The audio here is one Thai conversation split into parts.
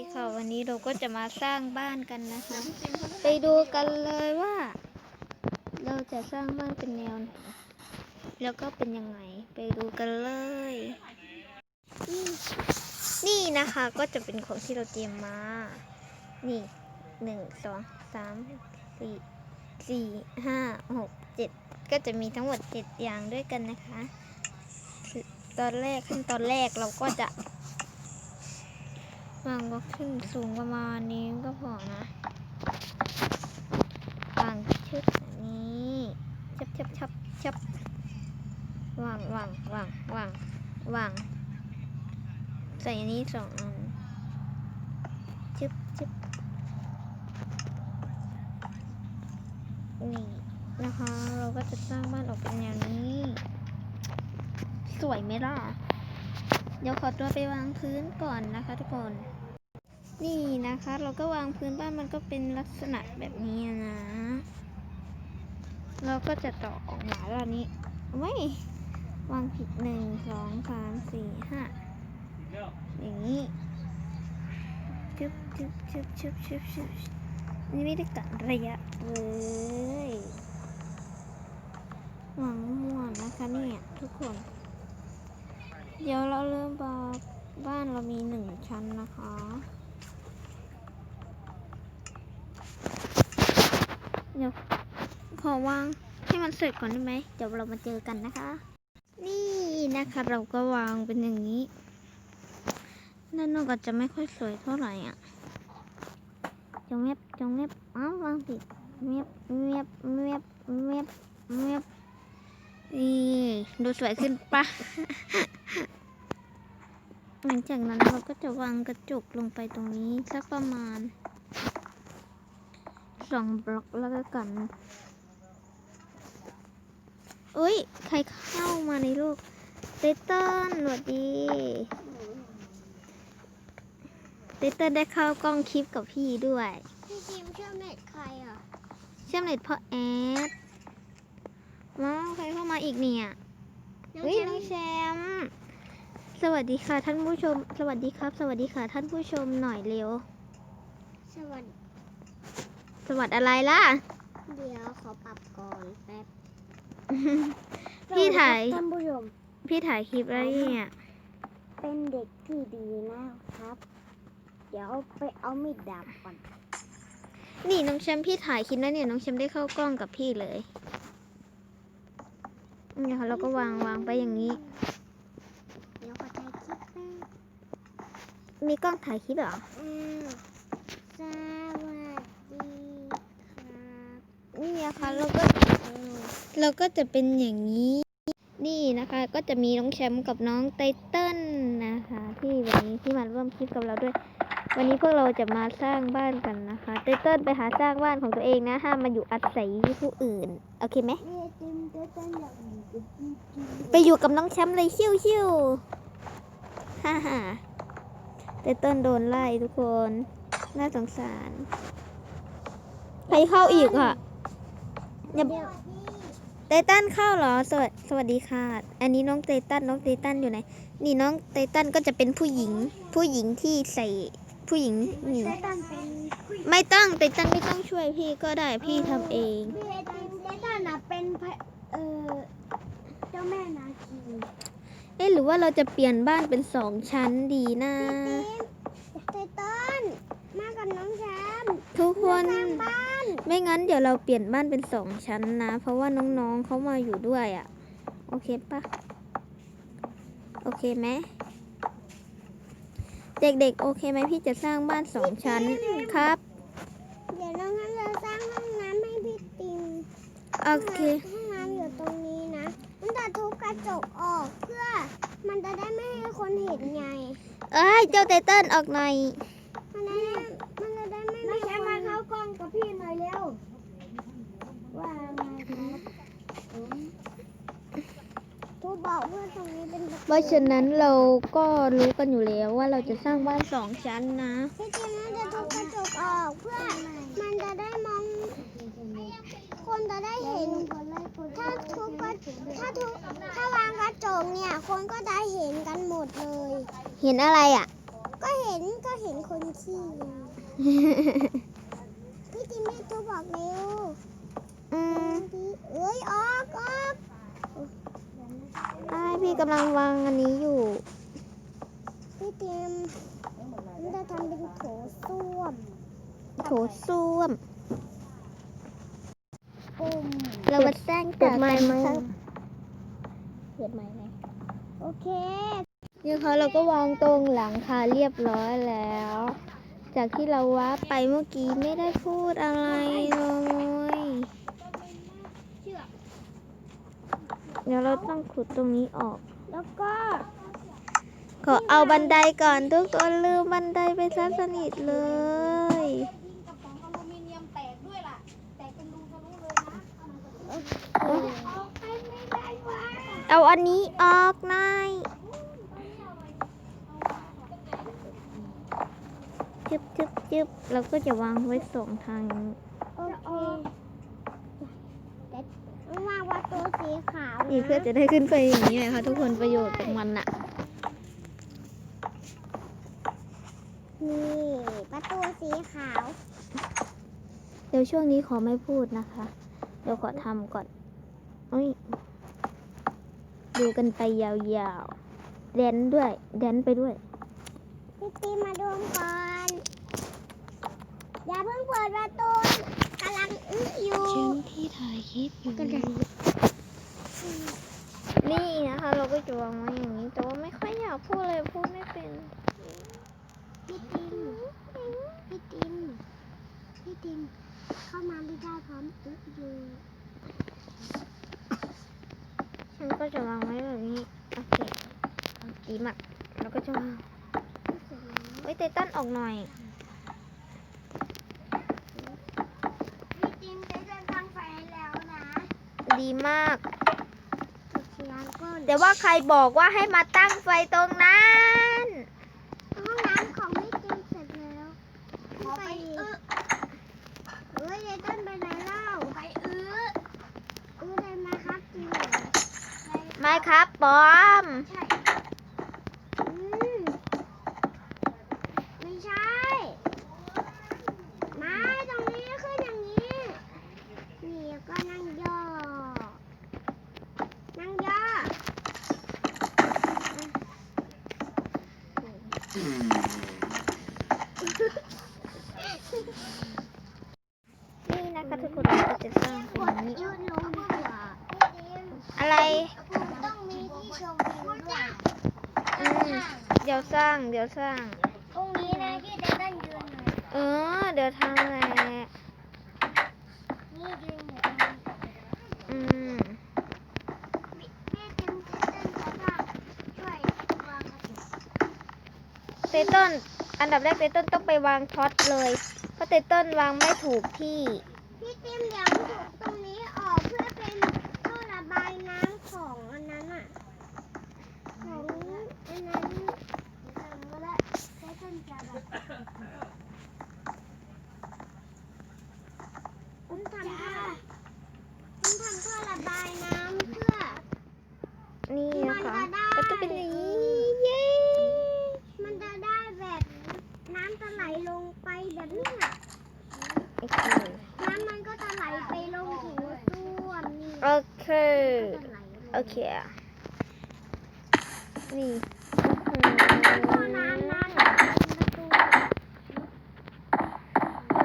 ดีค่ะวันนี้เราก็จะมาสร้างบ้านกันนะคะ ไปดูกันเลยว่า เราจะสร้างบ้านเป็นแนวไหนแล้วก็เป็นยังไงไปดูกันเลยนี่นี่นะคะก็จะเป็นของที่เราเตรียมมา นี่หนึ่งสองสามสี่สี่ห้าหกเจ็ดก็จะมีทั้งหมดเจ็ดอย่างด้วยกันนะคะ ตอนแรกขั้นตอนแรกเราก็จะ วางบล็อกขึ้นสูงประมาณนี้ก็พอนะวางชึบแบบนี้ชับชับชับชับวางวางวางวางวางใส่อันนี้สองอันชึบชึบนี่นะคะ เราก็จะสร้างบ้านออกเป็นอย่างนี้ สวยไหมล่ะ เดี๋ยวขอตัวไปวางพื้นก่อนนะคะทุกคน นี่นะคะ เราก็วางพื้นบ้านมันก็เป็นลักษณะแบบนี้นะ เราก็จะต่อออกมาแล้วนี้ไว้วางผิดหนึ่งสองสามสี่ห้าอย่างนี้ชึบชึบชึบชึบชึบชึบนี่ไม่ได้กะระยะเลยวางมั่วนะคะเนี่ยทุกคน เดี๋ยวเราเริ่มบอกบ้านเรามีหนึ่งชั้นนะคะ เดี๋ยวขอวางให้มันเสร็จก่อนได้ไหมเดี๋ยวเรามาเจอกันนะคะ นี่นะคะเราก็วางเป็นอย่างนี้ด้านนอกอาจจะไม่ค่อยสวยเท่าไหร่อะจงเงียบจงเงียบอ้าววางผิดเงียบเงียบเงียบเงียบเงียบนี่ดูสวยขึ้นปะหลังจากนั้นเราก็จะวางกระจกลงไปตรงนี้สักประมาณ สองบล็อกแล้วก็กันอุ้ย ใครเข้ามาในลูกเตเติ้ลสวัสดีเตเติ้ลได้เข้ากล้องคลิปกับพี่ด้วย พี่จิมเชื่อมเน็ตใครอะ เชื่อมเน็ตเพราะแอดว้าวใครเข้ามาอีกเนี่ยน้องเฮ้ยแชน้องมป์แชมป์สวัสดีค่ะท่านผู้ชม สวัสดีครับ สวัสดีค่ะท่านผู้ชมหน่อยเร็ว สวัสดี สวัสดีอะไรล่ะ เดี๋ยวขอปรับก่อนแป๊บพี่ถ่าย ท่านผู้ชมพี่ถ่ายคลิปแล้วเนี่ย เป็นเด็กที่ดีนะครับ เดี๋ยวไปเอามีดดาบก่อน นี่น้องแชมป์พี่ถ่ายคลิปแล้วเนี่ยน้องแชมป์ได้เข้ากล้องกับพี่เลยเนี่ยค่ะเราก็วางวางไปอย่างนี้ เดี๋ยวขอถ่ายคลิปแป๊บมีกล้องถ่ายคลิปเหรอ อืมสวัสดีครับ นี่นะคะเราก็เราก็จะเป็นอย่างนี้ นี่นะคะก็จะมีน้องแชมป์กับน้องไตเติ้ลนะคะ ที่วันนี้ที่มาร่วมคลิปกับเราด้วย วันนี้พวกเราจะมาสร้างบ้านกันนะคะไตเติ้ลไปหาสร้างบ้านของตัวเองนะห้ามมาอยู่อาศัยผู้อื่นโอเคไหมไปอยู่กับน้องแชมป์เลยชิวชิวฮ่าฮ่าไตเติ้ลโดนไล่ทุกคนน่าสงสารใครเข้าอีกอะ อย่าเดี๋ยวไตตันเข้าเหรอสวัสสวัสดีค่ะ อันนี้น้องไตตันน้องไตตันอยู่ไหน นี่น้องไตตันก็จะเป็นผู้หญิง ผู้หญิงที่ใส่ผู้หญิงนี่เต้นตันเป็นผู้หญิงไม่ต้องไตตันไม่ต้องช่วยพี่ก็ได้พี่ทำเอง พี่ไอติมเต้นตันน่ะเป็นพระเออเจ้าแม่นาคีเอ๊ะหรือว่าเราจะเปลี่ยนบ้านเป็นสองชั้นดีนะ ไตตันมากับน้องแชมป์ทุกคนสร้างบ้าน ไม่งั้นเดี๋ยวเราเปลี่ยนบ้านเป็นสองชั้นนะ เพราะว่าน้องๆเขามาอยู่ด้วยอะ่ะ โอเคปะโอเคไหมเด็กๆ โอเคไหมพี่จะสร้างบ้านสองชั้นครับ เดี๋ยวน้องนั้นจะสร้างห้องน้ำให้พี่ติมโอเคห้องน้ำอยู่ตรงนี้นะ มันจะทุบกระจกออกเพื่อ มันจะได้ไม่ให้คนเห็นไง เอ้ยเจ้าไตเติ้ลออกหน่อย มันจะได้มันจะได้ไม่มีคนมาเข้ากล้องกับพี่หน่อยเร็ว ว่าไงครับ ทุบบอกเพื่อตรงนี้เป็นประตูเพราะฉะนั้นเราก็รู้กันอยู่แล้วว่าเราจะสร้างบ้านสองชั้นนะพี่จิมน่าจะทุบกระจกออกเพื่อมันจะได้มอง คนจะได้เห็น ถ้าทุบกระถ้าทุบถ้าวางกระจกเนี่ยคนก็ได้เห็นกันหมดเลย เห็นอะไรอะ ก็เห็นก็เห็นคนขี้พี่ติมแม่ตัวบอกเร็วอืมพี่เอ้ยออกออกไอายพี่กำลังวางอันนี้อยู่ พี่ติมมันจะทำเป็นโถส้วมโถส้วม ปุ่มเรามาสร้างต่อกันครับเปิดไม้ไหมโอเคนี่ค่ะเราก็วางตรงหลังคาเรียบร้อยแล้ว จากที่เราว้าไปเมื่อกี้ไม่ได้พูดอะไรเลย เดี๋ยวเราต้องขุดตรงนี้ออก แล้วก็ ขอเอาบันไดก่อนทุกคนลืมบันไดไปซะสนิทเลย เอาอันนี้ออกหน่อยจึบจึบจึบเราก็จะวางไว้สองทางนี้ โอเคแต่วางประตูสีขาว นี่เพื่อจะได้ขึ้นไปอย่างนี้เลยค่ะทุกคนประโยชน์ของมันอะนี่ประตูสีขาว เดี๋ยวช่วงนี้ขอไม่พูดนะคะ เดี๋ยวขอทำก่อนอุ้ยดูกันไปยาวๆแดนด้วย แดนไปด้วยพี่ตีมาดมก่อนอย่าเพิ่งเปิดประตูกำลังอึอยู่ ฉันที่ถ่ายคลิปอยู่กำลัง นี่นะคะ เราก็จะวางไว้อย่างนี้ แต่ว่าไม่ค่อยอยากพูดเลยพูดไม่เป็นพี่ติมพี่ติมพี่ติมเข้ามาไม่ได้พร้อมอึอยู่ฉันก็จะวางไว้แบบนี้โอเคดีมากแล้วก็จะวางเฮ้ยไตตันออกหน่อยพี่ติมจะเดินทางไปแล้วนะ ดีมากจุดเทียนก้น แต่ว่าใครบอกว่าให้มาตั้งไฟตรงนั้นห้องน้ำของพี่ติมเสร็จแล้วขอไปอึเฮ้ยเดต้นไปไหนเล่าไปอึอึได้ไหมครับจริงเหรอไม่ครับปอม ใช่อืมไม่ใช่ ไม่ตรงนี้ขึ้นอย่างนี้ นี่ก็นั่งย่อ นั่งย่อ นี่นะคะทุกคนเราก็จะสร้างเป็นอย่างนี้ ยืนลงดีกว่า อะไร ต้องมีที่ชมวิวด้วย อืม เดี๋ยวส ร้างเดี๋ยวสร้าง ตรงนี้นะพี่เดนยืนหน่อยเออ เดี๋ยวทำแหละนี่ยืนอยู่ตรงนี้อืมแม่เต็มเต้นจะว่าช่วยวางกระจกเตเติ้ลอันดับแรกเตเติ้ลต้องไปวางท็อตเลย เพราะเตเติ้ลวางไม่ถูกที่ พี่ติมเดี๋ยวถูกตรงนี้ออกเพื่อเป็นท่อระบายน้ำของอันนั้นอะ ของอันนั้นเออและเต้นจะแบบผมทำท่อผมทำท่อระบายน้ำเพื่อ นี่นะคะ มันจะได้ ก็จะเป็นอย่างนี้ เย้ มันจะได้แบบน้ำจะไหลลงไปแบบเนี้ย โอเค น้ำมันก็จะไหลไปลงถึงส้วมนี่ โอเค ก็จะไหลลง โอเคนี่ท่อน้ำนะเดี๋ยวเป็น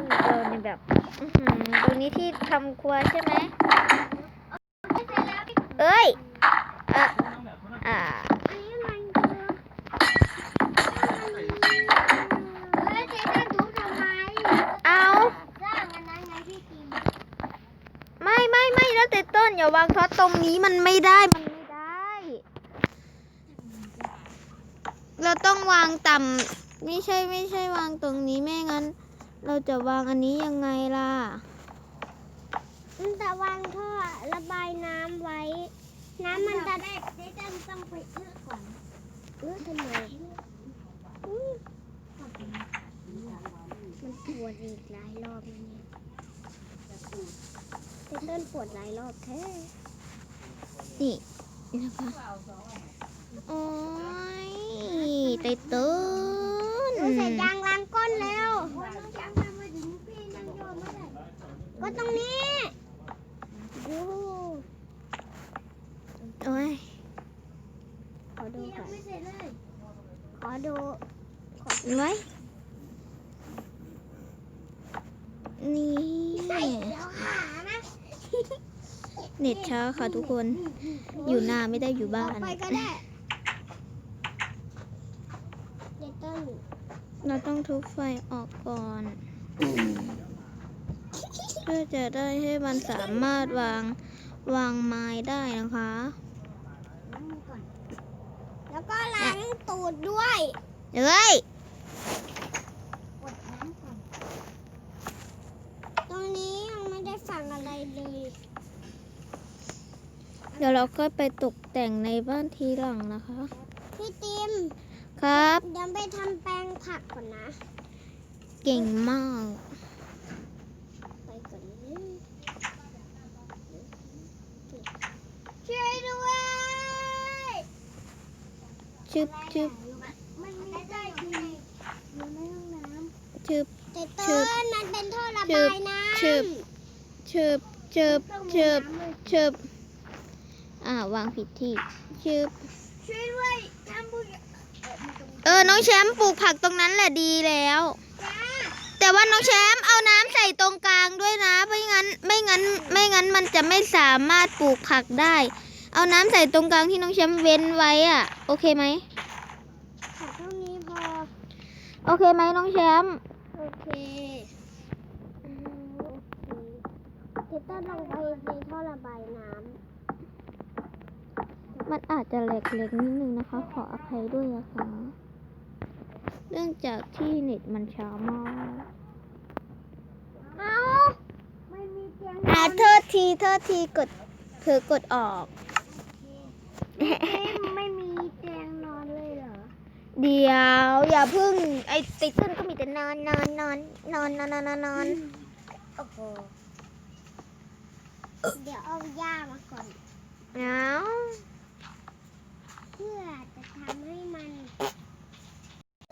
ประตูเราในแบบอื้อหือตรงนี้ที่ทำครัวใช่ไหม เอ้ยเอะอ่า อันนี้มันคือเฮ้ยเจ๊จะทุบทำไม เอา สร้างอันนั้นไงพี่กิน ไม่ไม่ไม่ แล้วแต่ต้นอย่าวางท็อตตรงนี้มันไม่ได้มันไม่ได้ เราต้องวางต่ำไม่ใช่ไม่ใช่วางตรงนี้ไม่งั้น เราจะวางอันนี้ยังไงล่ะมันจะวางท่อระบายน้ำไว้ น้ำมันจะได้เจ๊จะต้องไปเอื้อก่อนเอื้อทำไมมันปวดอีกหลายรอบแล้วเนี่ย เดินปวดหลายรอบแท้นี่นะคะโอ้ยไตเติ้ลเสร็จยางล้างก้นแล้ว ก็ตรงนี้ดูโอ้ยขอดูก่อนขอดูไว้นี่ เดี๋ยวหานะเน็ตช้าค่ะทุกคน อยู่นาไม่ได้อยู่บ้าน ไปก็ได้เดี๋ยวต้นเราต้องทุบไฟออกก่อน เพื่อจะได้ให้มันสามารถวางวางไม้ได้นะคะล้างมือก่อนแล้วก็ล้างตูดด้วยเอ้ย กดน้ำก่อน ตรงนี้ยังไม่ได้ฝังอะไรเลย เดี๋ยวเราก็ไปตกแต่งในบ้านทีหลังนะคะ พี่ติมครับเดี๋ยวไปทำแปลงผักก่อนนะ เก่งมาก ไปก่อนนะช่วยด้วยชึบชึบมันไม่ได้อยู่ในอยู่ในห้องน้ำชึบแต่ชึต้บนมันเป็นท่อระชึบาบยน้ำชึบ ชึบชึบชึบชึบ อ่าวางผิดที่ชึบช่วยด้วยน้ำบุญเออ น้องแชมป์ปลูกผักตรงนั้นแหละดีแล้ว จ้าแต่ว่าน้องแชมป์เอาน้ำใส่ตรงกลางด้วยนะ ไม่งั้น ไม่งั้น ไม่งั้นมันจะไม่สามารถปลูกผักได้ เอาน้ำใส่ตรงกลางที่น้องแชมป์เว้นไว้อะโอเคไหมผักเท่านี้พอ โอเคไหมน้องแชมป์ โอเคอืมโอเคเทต้นลงไปในท่อระบายน้ มันอาจจะเล็กๆนิดนึงนะคะ ขออภัยด้วยนะคะเนื่องจากที่เน็ตมันช้ามากเอาไม่มีเตียงอ่าเธอทีเธอทีกดเธอกดออก ไม่มีเตียงนอนเลยเหรอ เดี๋ยวอย่าพึ่งไอติเติ้ลก็มีแต่นอนนอนนอนนอนนอนนอนนอนโอ้โหเดี๋ยวเอาย่ามาก่อนเอา พื่อจะทำให้มัน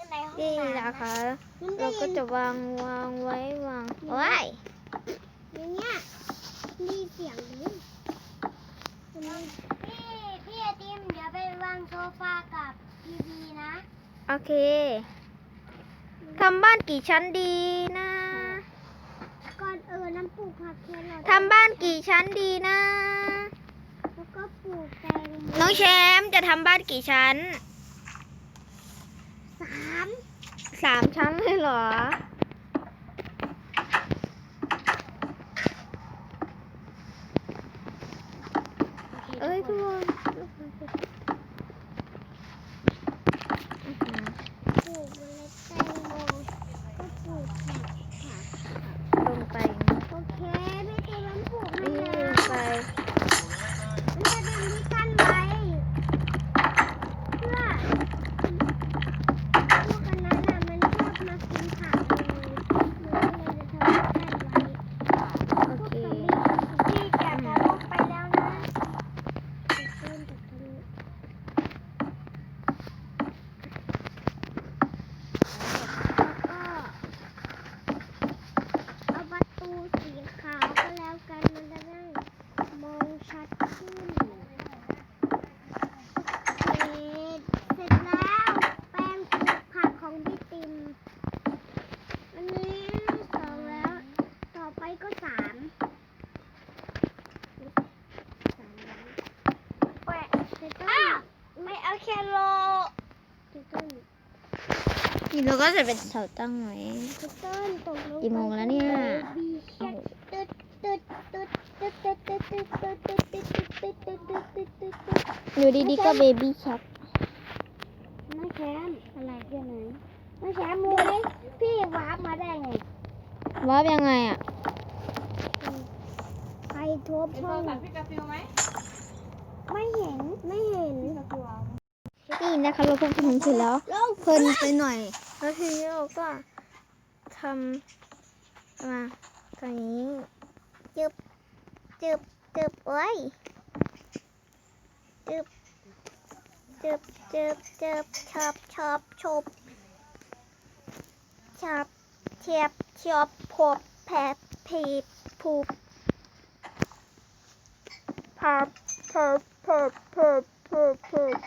ในห้องนี่น้ำนะคะมันได้เราก็ยินจะวางวางไว้วางไว้ายอย่างเงี้ยมีเสียงด้วยพี่พี่ไอติมเดี๋ยวไปวางโซฟากับทีวีนะโอเคทำบ้านกี่ชั้นดีนะก่อนเออน้ำปลูกผักแครอททำบ้านกี่ชั้นดีนะ แล้วก็ปลูกแตงโม น้องแชมป์จะทำบ้านกี่ชั้น สาม สามชั้นเลยเหรอ เอ้ยทุกคน ปลูกเมล็ดแตงโมก็ปลูกผักผัก ลงไป โอเคพี่ติมน้ำปลูกให้ นี่ นะ ลงไป มันจะเป็นที่กั้นไว้เพื่อพวกอันนั้นน่ะมันชอบมากินผักเลยมันก็เลยจะทำให้กั้นไว้ โอ พวก เค ซอมบี้พี่จะจะลงไปแล้วนะติดต้นติดต้นแล้วก็เอาประตูสีขาวก็แล้วกันมันจะได้มองชัดขึ้น เสร็จเสร็จแล้วแป้งปลูกผักของพี่ติมอันนี้สองแล้ว ต่อไปก็สามสามแล้วแปะเสร็จต้นไม่เอาแครอทเสร็จต้น นี่ เราก็จะเป็นเสาตั้งไว้เสร็จต้นตกลงกี่โมงแล้วเนี่ยบีเช็คตึ๊ดตึ๊ดตึ๊ดตึ๊ดตึ๊ดตึ๊ดตึ๊ดตึ๊ดตึ๊ดตึ๊ดตึ๊ดตึ๊ดตึ๊ดตึ๊ดตึ๊ดตึ๊ดอยู่ดีๆก็เบบี้ชักน้องแชมป์อะไรเพื่อนไหนน้องแชมป์รู้ไหมพี่วาร์ปมาได้ไงว่าบยังไงอะ ใครทุบช่องไม่เห็นไม่เห็นนี่นะคะเราเพิ่งทำเสร็จแล้วลงเพลินไปหน่อย แล้วทีนี้เราก็ทำมาตรงนี้จึบจึบจึบไว้ยจึบจึบจึบจึบชอบชอบชบชอบเทียบชอบพบแผบพีผูบพับพิบพิบพิบพิบพิบ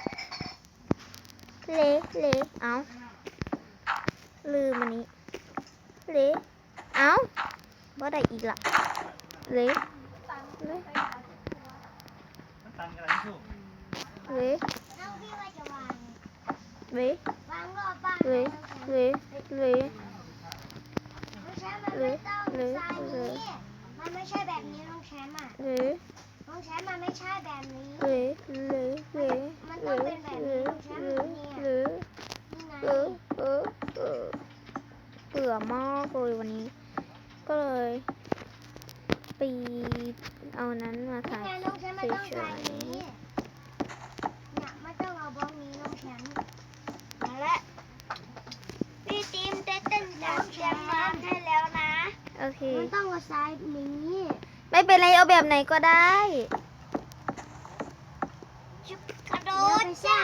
เละเละเอา ลืมอันนี้เละเอาบ่ได้อีกละเละเละมันตันกันแล้วลูกเละเอาพี่ะเละเละเละเละมันไม่ใช่แบบนี้น้องแชมป์อะเละน้องแชมป์มันไม่ใช่แบบนี้เละเละเละมันต้องเป็นแบบนี้น้องแชมป์เนี่ยเละนี่ไง เออเออเออเบื่ อมากเลยวันนี้ ก็เลยไปเอานั้นมานี่ถ่ายไงน้องแชมป์มันต้องใส่นี้เนี่ยไม่ต้องเอาบล็อกนี้น้องแชมป์มาละพี่ทีมได้เต้นน้องแชมป์มาให้แล้วนะ โอเค มันต้องเอาซ้ายนี้ไม่เป็นไรเอาแบบไหนก็ได้ชุบกระโดดจ้า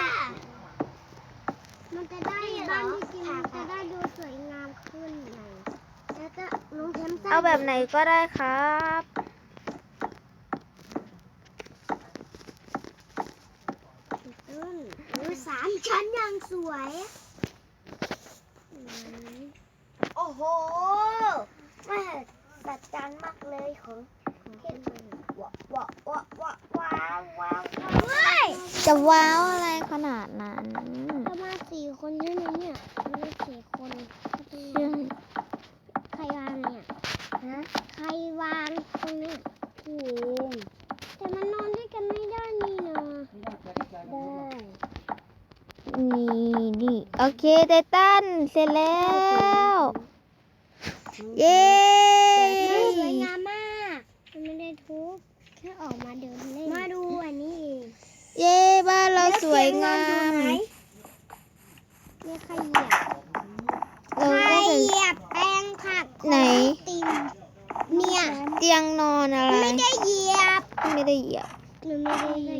มันจะได้บ้านที่จริงมันจะได้ดูสวยงาม ขึ้นหน่อยแล้วก็น้องแชมป์สร้างเอาแบบไหนก็ได้ครับต้นดูสามชั้นยังสวยโอ้โหแม่สัจจันมากเลยของของเทพว้าวว้าวว้าวว้าวว้าวว้าวเฮ้ยจะว้าวอะไรขนาดนั้น ประมาณสี่คนใช่ไหมเนี่ยประมาณสี่คนใช่ ใครวางเนี่ยฮะใครวางตรงเนี้ยพี่เองแต่มันนอนด้วยกันไม่ได้นี่นะได้ นี่นี่โอเคไททันเสร็จแล้ว เย้สวยงามมากมันไม่ได้ทุบแค่ออกมาเดินเล่นมาดูอันนี้เองเย้บ้านเราสวยงามเนี่ยใครเหยียบเราใครก็จะเหยียบแปลงผักของไหนติมเนี่ยเตียงนอนอะไรไม่ได้เหยียบไม่ได้เหยียบมันไม่ได้เ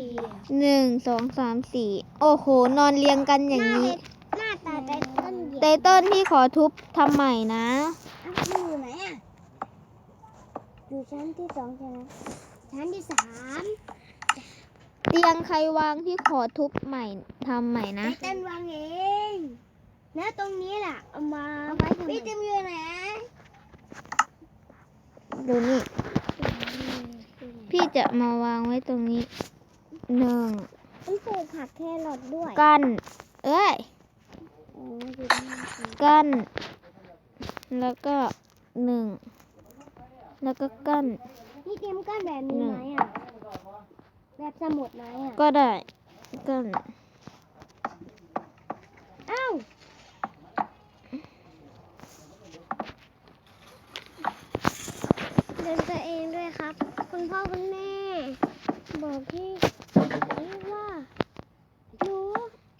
หยียบหนึ่งสองสามสี่โอ้โห นอนเรียงกันอย่างนี้ หน้าตาไตเติ้ลเหยียบไตเติ้ลพี่ขอทุบทำใหม่นะอะมันอยู่ไหนอะอยู่ชั้นที่สองใช่ไหมชั้นที่สามเตียงใครวางพี่ขอทุบใหม่ทำใหม่นะ ไตเติ้ลวางเองแล้วตรงนี้ล่ะเอามาพี่ติมอยู่ไหนดูนี่ พี่จะมาวางไว้ตรงนี้ หนึ่งต้องปลูกผักแครอทด้วยกั้นเอ้ยอ๋ออยู่ตรงนี้สิกั้นแล้วก็หนึ่งแล้วก็กั้นพี่ติมก้านแบบนี้ไหมอะแบบสมุดไหมอะก็ได้กั้นอ้าวเดินตัวเองด้วยครับ คุณพ่อคุณแม่ บอกพี่ว่า หนู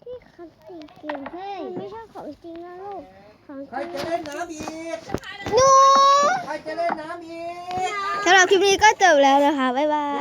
ที่คัดสีเก่งเฮ้ยมันไม่ใช่ของจริงนะลูก ของจใครริงจะเล่นน้ำอีก หนู ใครจะเล่นน้ำอีก สำหรับคลิปนี้ก็จบแล้วนะคะ บ๊ายบาย